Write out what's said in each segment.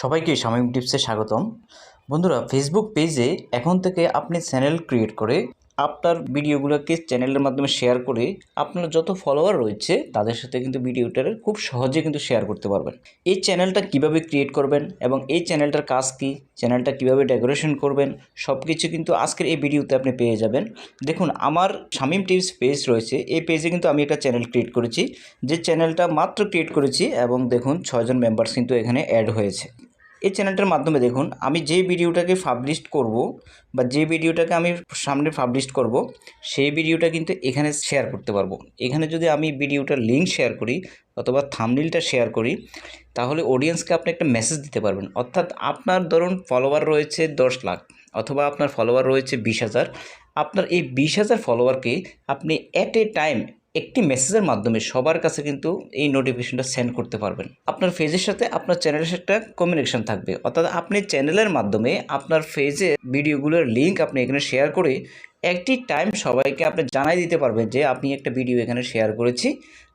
সবাইকে শামীম টিপসে স্বাগতম। বন্ধুরা ফেসবুক পেজে এখন থেকে আপনি চ্যানেল ক্রিয়েট করে আপনার ভিডিওগুলোকে চ্যানেলের মাধ্যমে শেয়ার করে আপনার যত ফলোয়ার রয়েছে, তাদের সাথে কিন্তু ভিডিওটার খুব সহজে কিন্তু শেয়ার করতে পারবেন। এই চ্যানেলটা কীভাবে ক্রিয়েট করবেন এবং এই চ্যানেলটার কাজ কী চ্যানেলটা কীভাবে ডেকোরেশন করবেন সব কিছু কিন্তু আজকের এই ভিডিওতে আপনি পেয়ে যাবেন। দেখুন, আমার শামীম টিপস পেজ রয়েছে, এই পেজে কিন্তু আমি একটা চ্যানেল ক্রিয়েট করেছি, যে চ্যানেলটা মাত্র ক্রিয়েট করেছি এবং দেখুন, ছয়জন মেম্বার্স কিন্তু এখানে অ্যাড হয়েছে। এই চ্যানেলটার মাধ্যমে দেখুন, আমি যে ভিডিওটাকে পাবলিশ করব বা যে ভিডিওটাকে আমি সামনে পাবলিশ করব, সেই ভিডিওটা কিন্তু এখানে শেয়ার করতে পারব। এখানে যদি আমি ভিডিওটার লিঙ্ক শেয়ার করি অথবা থামনিলটা শেয়ার করি, তাহলে অডিয়েন্সকে আপনি একটা মেসেজ দিতে পারবেন। অর্থাৎ আপনার ধরুন ফলোয়ার রয়েছে দশ লাখ অথবা আপনার ফলোয়ার রয়েছে বিশ হাজার। আপনার এই বিশ হাজার ফলোয়ারকে আপনি অ্যাট এ টাইম একটি মেসেজের মাধ্যমে সবার কাছে কিন্তু এই নোটিফিকেশনটা সেন্ড করতে পারবেন। আপনার ফেজের সাথে আপনার চ্যানেলের সাথে একটা কমিউনিকেশন থাকবে। অর্থাৎ আপনি চ্যানেলের মাধ্যমে আপনার ফেজে ভিডিওগুলোর লিঙ্ক আপনি এখানে শেয়ার করে একটি টাইম সবাইকে আপনি জানাই দিতে পারবেন যে, আপনি একটা ভিডিও এখানে শেয়ার করেছি।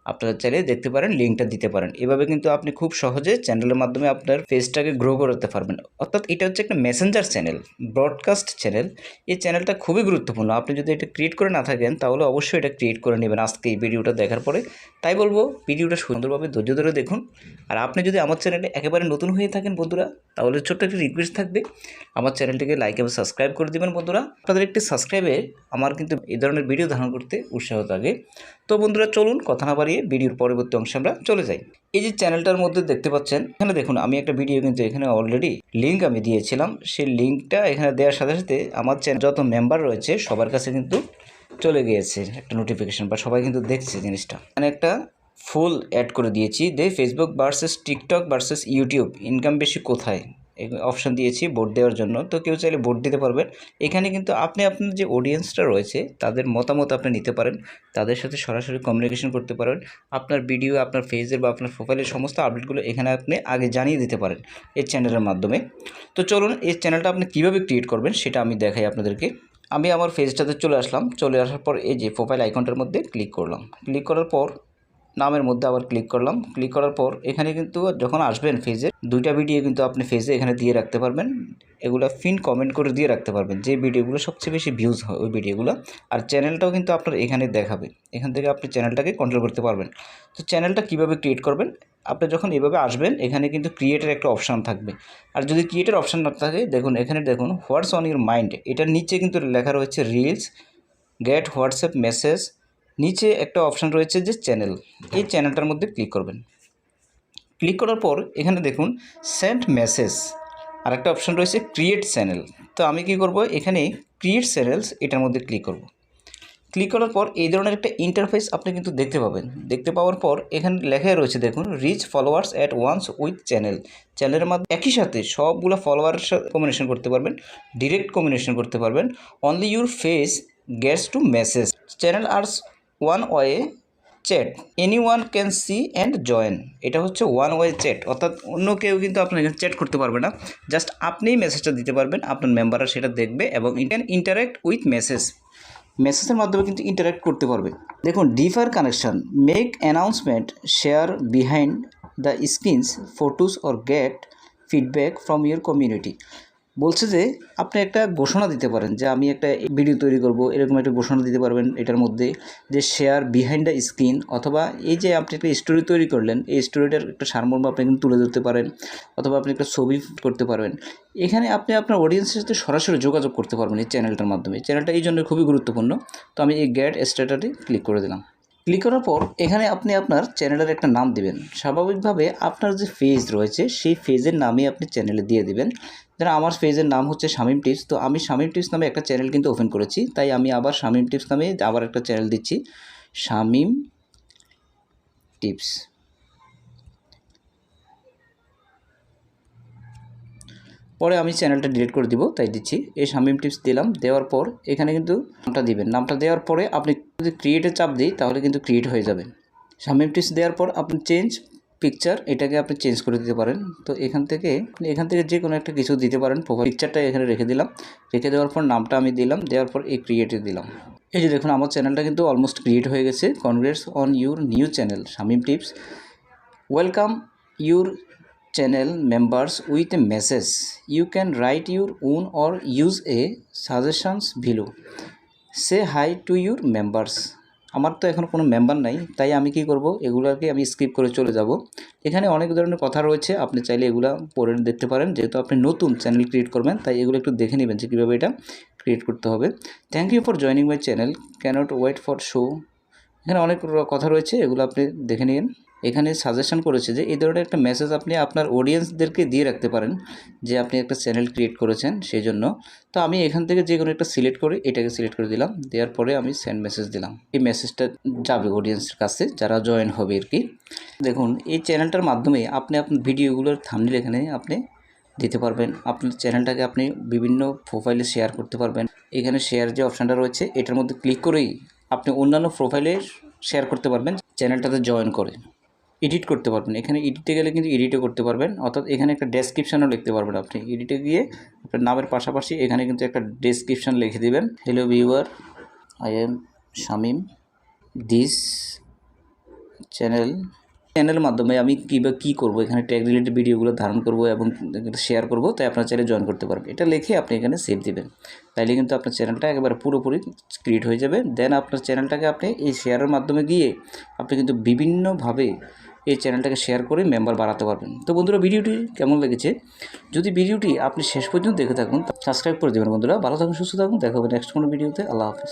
আপনারা চাইলে দেখতে পারেন লিঙ্কটা দিতে পারেন। এভাবে কিন্তু আপনি খুব সহজে চ্যানেলের মাধ্যমে আপনার পেজটাকে গ্রো করতে পারবেন। অর্থাৎ এটা হচ্ছে একটা মেসেঞ্জার চ্যানেল ব্রডকাস্ট চ্যানেল এই চ্যানেলটা খুবই গুরুত্বপূর্ণ। আপনি যদি এটা ক্রিয়েট করে না থাকেন, তাহলে অবশ্যই এটা ক্রিয়েট করে নেবেন আজকে এই ভিডিওটা দেখার পরে। তাই বলব ভিডিওটা সুন্দরভাবে ধৈর্য ধরে দেখুন। আর আপনি যদি আমার চ্যানেলে একেবারে নতুন হয়ে থাকেন বন্ধুরা, তাহলে ছোট্ট একটি রিকোয়েস্ট থাকবে। আমার চ্যানেলটিকে লাইক এবং সাবস্ক্রাইব করে দেবেন বন্ধুরা। আপনাদের একটি সাবস্ক্রাইবে আমার কিন্তু এই ধরনের ভিডিও ধারণ করতে উৎসাহ থাকে তো বন্ধুরা চলুন কথা না বাড়িয়ে ভিডিওর পরবর্তী অংশে আমরা চলে যাই। এই যে চ্যানেলটার মধ্যে দেখতে পাচ্ছেন, এখানে দেখুন, আমি একটা ভিডিও কিন্তু এখানে অলরেডি লিঙ্ক আমি দিয়েছিলাম। সেই লিঙ্কটা এখানে দেওয়ার সাথে সাথে আমার চ্যানেল যত মেম্বার রয়েছে, সবার কাছে কিন্তু চলে গিয়েছে একটা নোটিফিকেশন বা সবাই কিন্তু দেখছে জিনিসটা। মানে একটা ফুল অ্যাড করে দিয়েছি। The Facebook versus TikTok versus YouTube income বেশি কোথায়? অপশান দিয়েছি ভোট দেওয়ার জন্য। তো কেউ চাইলে ভোট দিতে পারবেন। এখানে কিন্তু আপনি আপনার যে অডিয়েন্সটা রয়েছে, তাদের মতামত আপনি নিতে পারেন। তাদের সাথে সরাসরি কমিউনিকেশন করতে পারেন। আপনার ভিডিও আপনার ফেজের বা আপনার প্রোফাইলের সমস্ত আপডেটগুলো এখানে আপনি আগে জানিয়ে দিতে পারেন এই চ্যানেলের মাধ্যমে। তো চলুন, এই চ্যানেলটা আপনি কীভাবে ক্রিয়েট করবেন সেটা আমি দেখাই আপনাদেরকে। আমি আমার ফেজটাতে চলে আসলাম। চলে আসার পর এই যে প্রোফাইল আইকনটার মধ্যে ক্লিক করলাম। ক্লিক করার পর নামের মধ্যে আবার ক্লিক করলাম। ক্লিক করার পর এখানে কিন্তু যখন আসবেন ফেজে দুইটা ভিডিও কিন্তু আপনি ফেজে এখানে দিয়ে রাখতে পারবেন। এগুলো ফিন কমেন্ট করে দিয়ে রাখতে পারবেন যে ভিডিওগুলো সবচেয়ে বেশি ভিউজ হয় ওই ভিডিওগুলো আর চ্যানেলটাও কিন্তু আপনার এখানে দেখাবে। এখান থেকে আপনি চ্যানেলটাকে কন্ট্রোল করতে পারবেন। তো চ্যানেলটা কীভাবে ক্রিয়েট করবেন? আপনি যখন এভাবে আসবেন, এখানে কিন্তু ক্রিয়েটের একটা অপশান থাকবে। আর যদি ক্রিয়েটের অপশান না থাকে, দেখুন, এখানে দেখুন হোয়াটস অন ইউর মাইন্ড এটার নিচে কিন্তু লেখা রয়েছে রিলস গেট হোয়াটসঅ্যাপ মেসেজ নিচে একটা অপশান রয়েছে যে চ্যানেল। এই চ্যানেলটার মধ্যে ক্লিক করবেন। ক্লিক করার পর এখানে দেখুন সেন্ড মেসেজ আর একটা অপশান রয়েছে ক্রিয়েট চ্যানেল তো আমি কি করব? এখানে ক্রিয়েট চ্যানেলস এটার মধ্যে ক্লিক করব। ক্লিক করার পর এই ধরনের একটা ইন্টারফেস আপনি কিন্তু দেখতে পাবেন। দেখতে পাওয়ার পর এখানে লেখাই রয়েছে, দেখুন reach followers at once with channel চ্যানেলের মাধ্যমে একই সাথে সবগুলো ফলোয়ারের সাথে কম্বিনেশন করতে পারবেন ডিরেক্ট কম্বিনেশন করতে পারবেন। Only your face gets to message channel are one way chat any one can see and join এটা হচ্ছে ওয়ান ওয়ে চ্যাট অর্থাৎ অন্য কেউ কিন্তু আপনার এখানে চ্যাট করতে পারবে না। জাস্ট আপনিই মেসেজটা দিতে পারবেন, আপনার মেম্বাররা সেটা দেখবে এবং ক্যান ইন্টারাক্ট উইথ মেসেজ মেসেজের মাধ্যমে কিন্তু ইন্টারাক্ট করতে পারবে। দেখুন deeper connection make announcement share behind the screens photos or get feedback from your community বলছে যে, আপনি একটা ঘোষণা দিতে পারেন যে, আমি একটা ভিডিও তৈরি করব, এরকম একটা ঘোষণা দিতে পারবেন এটার মধ্যে যে শেয়ার বিহাইন্ড দ্য স্ক্রিন অথবা এই যে, আপনি একটা স্টোরি তৈরি করলেন, এই স্টোরিটার একটা সারমর্ম আপনি কিন্তু তুলে ধরতে পারেন অথবা আপনি একটা ছবি করতে পারবেন। এখানে আপনি আপনার অডিয়েন্সের সাথে সরাসরি যোগাযোগ করতে পারবেন এই চ্যানেলটার মাধ্যমে। চ্যানেলটা এই জন্য খুবই গুরুত্বপূর্ণ। তো আমি এই গ্যাট স্ট্যাটাসে ক্লিক করে দিলাম। ক্লিক করার পর এখানে আপনি আপনার চ্যানেলের একটা নাম দিবেন। স্বাভাবিকভাবে আপনার যে ফেজ রয়েছে, সেই ফেজের নামই আপনি চ্যানেলে দিয়ে দিবেন। যেন আমার পেজের নাম হচ্ছে শামিম টিপস। তো আমি শামিম টিপস নামে একটা চ্যানেল কিন্তু ওপেন করেছি, তাই আমি আবার শামিম টিপস নামে আবার একটা চ্যানেল দিচ্ছি। শামিম টিপস। পরে আমি চ্যানেলটা ডিলিট করে দিব, তাই দিচ্ছি। এই শামিম টিপস দিলাম, দেওয়ার পর এখানে কিন্তু নামটা দিবেন। নামটা দেওয়ার পরে আপনি যদি ক্রিয়েটে চাপ দিই, তাহলে কিন্তু ক্রিয়েট হয়ে যাবে। শামিম টিপস দেওয়ার পর আপনি চেঞ্জ পিকচার এটাকে আপনি চেঞ্জ করে দিতে পারেন। তো এখান থেকে এখান থেকে যে কোনো একটা কিছু দিতে পারেন। প্রোফাইল পিকচারটা এখানে রেখে দিলাম। রেখে দেওয়ার পর নামটা আমি দিলাম। দেওয়ার পর এই ক্রিয়েটে দিলাম। এই যে দেখুন, আমার চ্যানেলটা কিন্তু অলমোস্ট ক্রিয়েট হয়ে গেছে। Congrats on your new channel Shamim tips welcome your channel members with a message you can write your own or use a suggestions below. Say hi to your members আমার তো এখন কোনো member নাই, তাই আমি কি করব? এগুলোকে আমি স্কিপ করে চলে যাব। এখানে অনেক ধরনের কথা রয়েছে, আপনি চাইলে এগুলো পড়ে দেখতে পারেন। যেহেতু আপনি নতুন চ্যানেল ক্রিয়েট করবেন, তাই এগুলো একটু দেখে নেবেন যে কীভাবে এটা ক্রিয়েট করতে হবে। Thank you for joining my channel can't wait for show এখানে অনেক কথা রয়েছে, এগুলো আপনি দেখে নিন। এখানে সাজেশন করেছে যে এই ধরনের একটা মেসেজ আপনি আপনার অডিয়েন্সদেরকে দিয়ে রাখতে পারেন যে আপনি একটা চ্যানেল ক্রিয়েট করেছেন সেই জন্য তো আমি এখান থেকে যে কোনো একটা সিলেক্ট করে এটাকে সিলেক্ট করে দিলাম। দেওয়ার পরে আমি সেন্ড মেসেজ দিলাম। এই মেসেজটা যাবে অডিয়েন্সের কাছে, যারা জয়েন হবে আর কি। দেখুন, এই চ্যানেলটার মাধ্যমে আপনি আপনার ভিডিওগুলোর থামনিল এখানে আপনি দিতে পারবেন। আপনার চ্যানেলটাকে আপনি বিভিন্ন প্রোফাইলে শেয়ার করতে পারবেন। এখানে শেয়ার যে অপশানটা রয়েছে, এটার মধ্যে ক্লিক করেই আপনি অন্যান্য প্রোফাইলে শেয়ার করতে পারবেন চ্যানেলটাতে জয়েন করে। এডিট করতে পারবেন। এখানে এডিটে গেলে কিন্তু এডিটও করতে পারবেন। অর্থাৎ এখানে একটা ডেসক্রিপশানও লিখতে পারবেন আপনি। এডিটে গিয়ে আপনার নামের পাশাপাশি এখানে কিন্তু একটা ডেসক্রিপশান লিখে দেবেন। Hello viewer I am Shamim this channel চ্যানেলের মাধ্যমে আমি কী বা কী করব, এখানে ট্যাগ রিলেটেড ভিডিওগুলো ধারণ করব এবং শেয়ার করব, তাই আপনার চ্যানেলে জয়েন করতে পারবেন। এটা লিখে আপনি এখানে সেভ দিবেন। তাইলে কিন্তু আপনার চ্যানেলটা একেবারে পুরোপুরি ক্রিয়েট হয়ে যাবে। দেন আপনার চ্যানেলটাকে আপনি এই শেয়ারের মাধ্যমে গিয়ে আপনি কিন্তু বিভিন্নভাবে এই চ্যানেলটাকে শেয়ার করে মেম্বার বাড়াতে পারবেন। তো বন্ধুরা, ভিডিওটি কেমন লেগেছে? যদি ভিডিওটি আপনি শেষ পর্যন্ত দেখে থাকুন সাবস্ক্রাইব করে দেবেন বন্ধুরা। ভালো থাকুন, সুস্থ থাকুন। দেখা হবে নেক্সট কোনো ভিডিওতে। আল্লাহ হাফিজ।